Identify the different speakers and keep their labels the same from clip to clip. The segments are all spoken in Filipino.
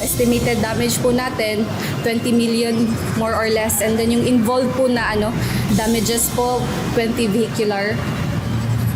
Speaker 1: Estimated damage po natin 20 million more or less and then yung involved po na ano damages po 20 vehicular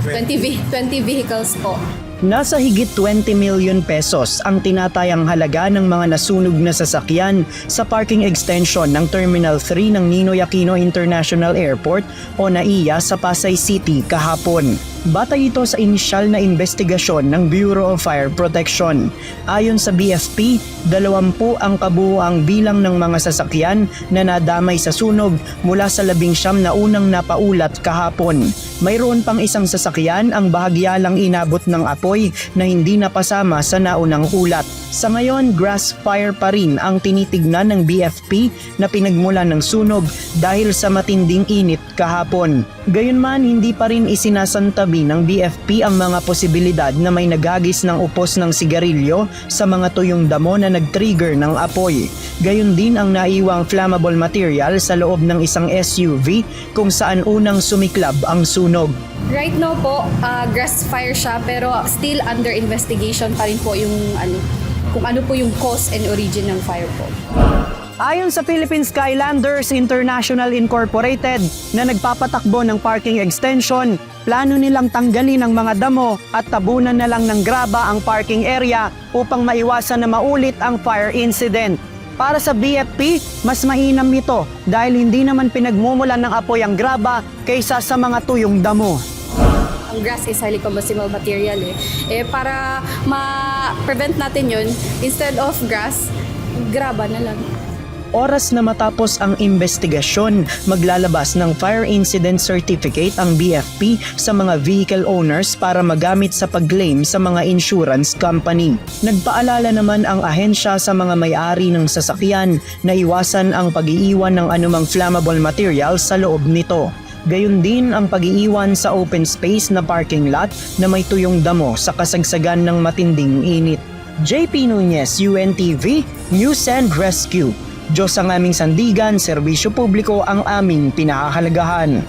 Speaker 1: 20 ve- 20 vehicles po.
Speaker 2: Nasa higit 20 million pesos ang tinatayang halaga ng mga nasunog na sasakyan sa parking extension ng Terminal 3 ng Ninoy Aquino International Airport o NAIA sa Pasay City kahapon. Batay ito sa inisyal na investigasyon ng Bureau of Fire Protection. Ayon sa BFP, 20 ang kabuuang bilang ng mga sasakyan na nadamay sa sunog mula sa labing siyam na unang napaulat kahapon. Mayroon pang isang sasakyan ang bahagya lang inabot ng apoy na hindi napasama sa naunang ulat. Sa ngayon, grass fire pa rin ang tinitignan ng BFP na pinagmula ng sunog dahil sa matinding init kahapon. Gayunman, hindi pa rin isinasantabi ng BFP ang mga posibilidad na may naghagis ng upos ng sigarilyo sa mga tuyong damo na nag-trigger ng apoy. Gayon din ang naiwang flammable material sa loob ng isang SUV kung saan unang sumiklab ang sunog.
Speaker 1: Right now po, uh, grass fire siya pero still under investigation pa rin po yung ano kung ano po yung cause and origin ng fire po.
Speaker 2: Ayon sa Philippine Skylanders International Incorporated na nagpapatakbo ng parking extension, plano nilang tanggalin ang mga damo at tabunan na lang ng graba ang parking area upang maiwasan na maulit ang fire incident. Para sa BFP, mas mainam ito dahil hindi naman pinagmumulan ng apoy ang graba kaysa sa mga tuyong damo.
Speaker 1: Ang grass is highly combustible material eh. Eh para ma-prevent natin yun, instead of grass, graba na lang.
Speaker 2: Oras na matapos ang investigasyon, maglalabas ng Fire Incident Certificate ang BFP sa mga vehicle owners para magamit sa pag-claim sa mga insurance company. Nagpaalala naman ang ahensya sa mga may-ari ng sasakyan na iwasan ang pag-iiwan ng anumang flammable material sa loob nito. Gayon din ang pag-iiwan sa open space na parking lot na may tuyong damo sa kasagsagan ng matinding init. JP Nunez, UNTV, News and Rescue. Diyos ang aming sandigan, serbisyo publiko ang aming pinahahalagahan.